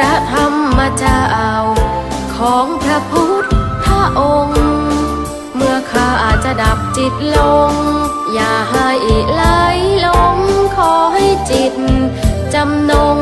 ระธรรมมาจะเอาของพระพุทธองค์ เมื่อข้าอาจะดับจิตลง อย่าให้ไหลลงขอให้จิตจำนง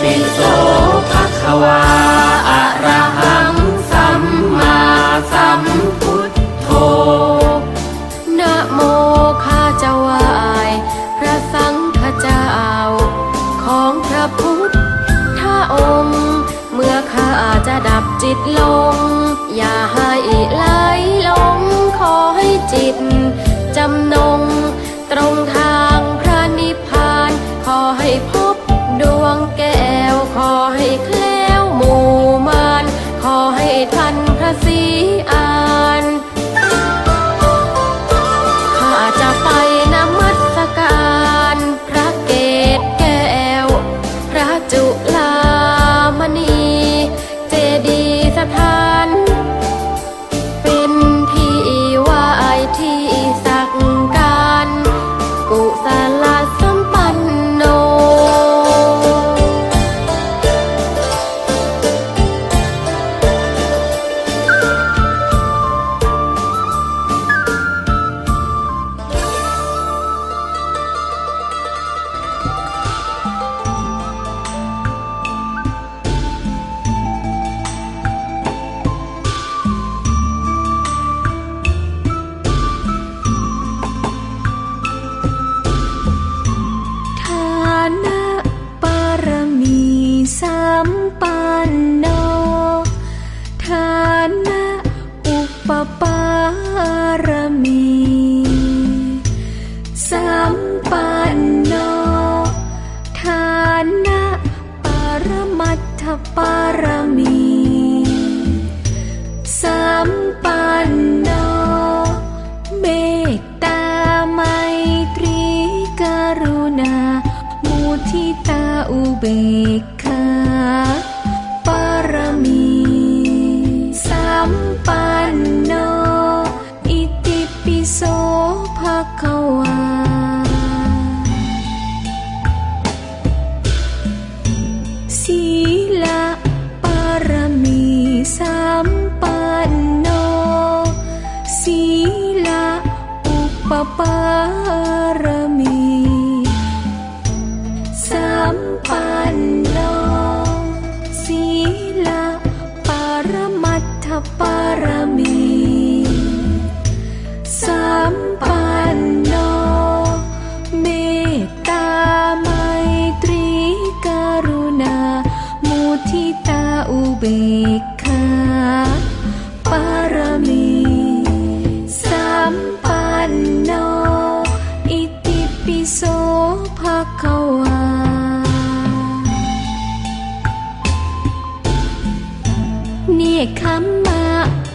ปิโสภะคะวา пора. ปารมี สัมปันโนศีลปารมัตถปารมี ขคำมะ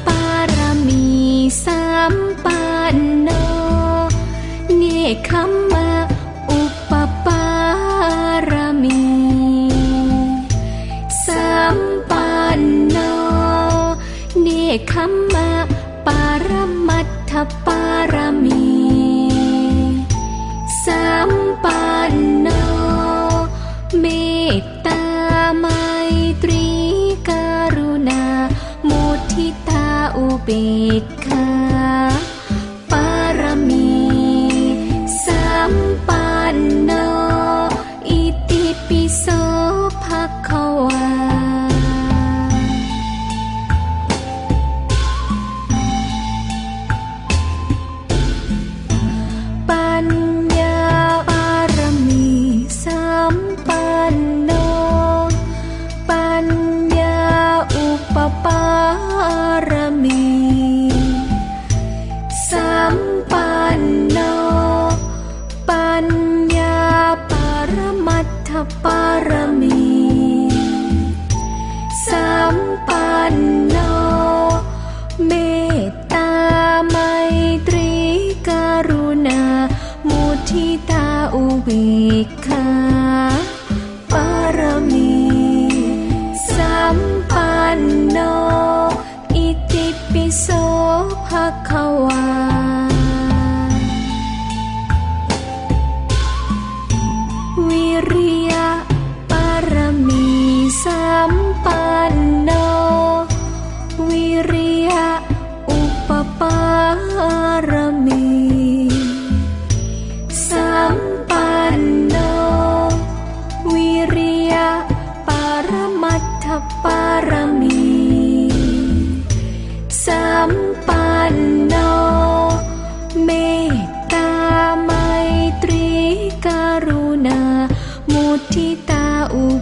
ปารมีสามปันโนเนคขำมะอุปปารมีสามปันโนเนคัำ beat.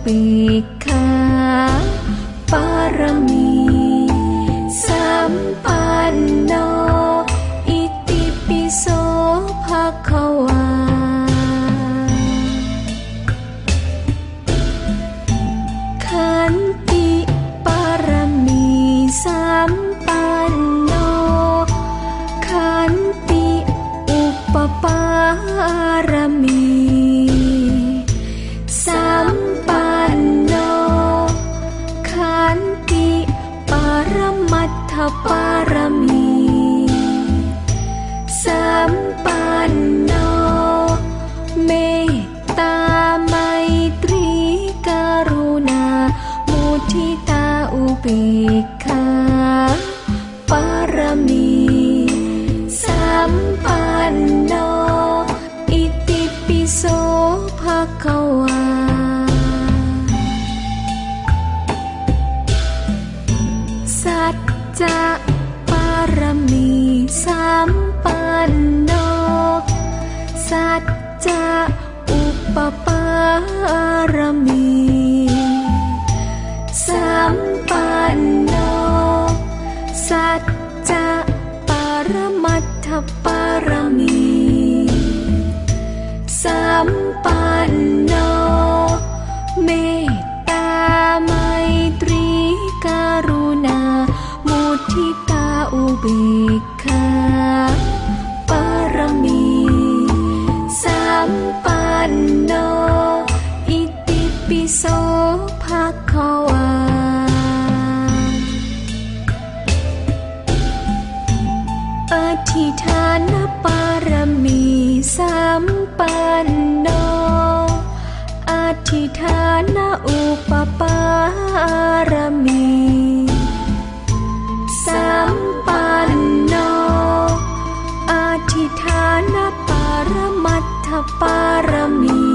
You. অপেক্ষা para mí.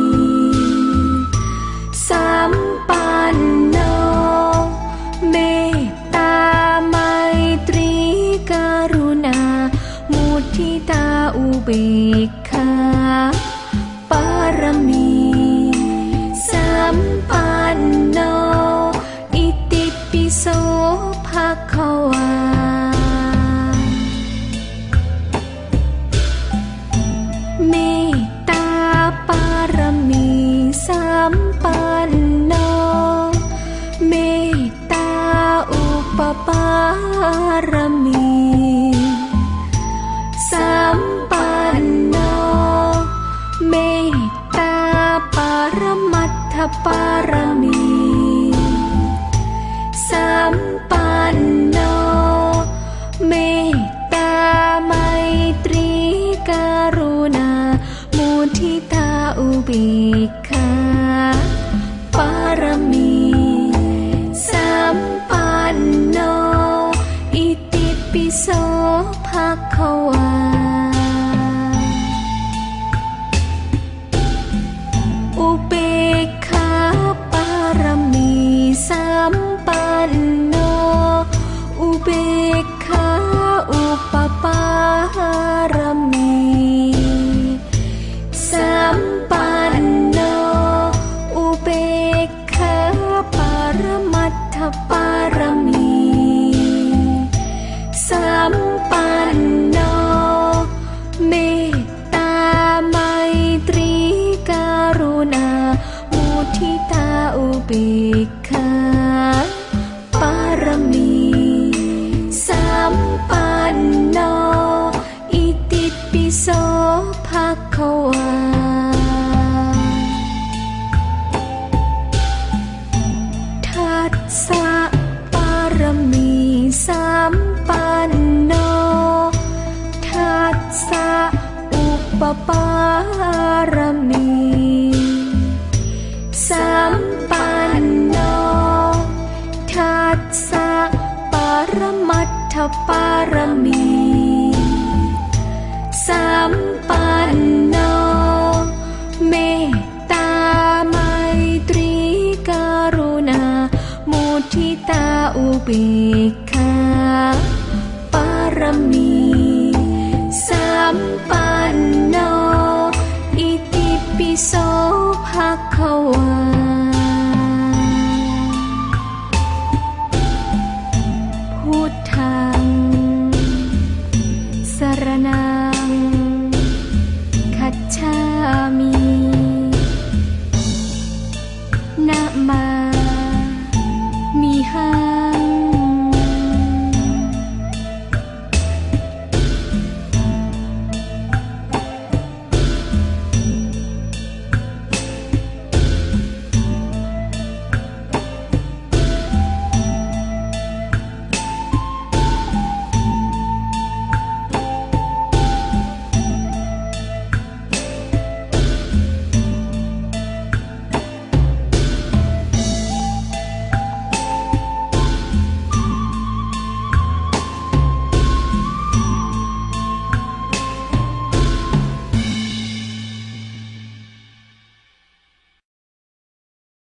ารมัทธปารมีสัมปา มปันโนเมตตาไมตรีการุณา มุทิตาอุเบกขาปารมีสัมปันโนอิติปิโสภะคะวาทัสสะ ปารมี สัมปันโนทัสสะปรมัตถปารมี สัมปันโนเมตตาไมตรีกรุณา มุทิตาอุเบกขาปารมี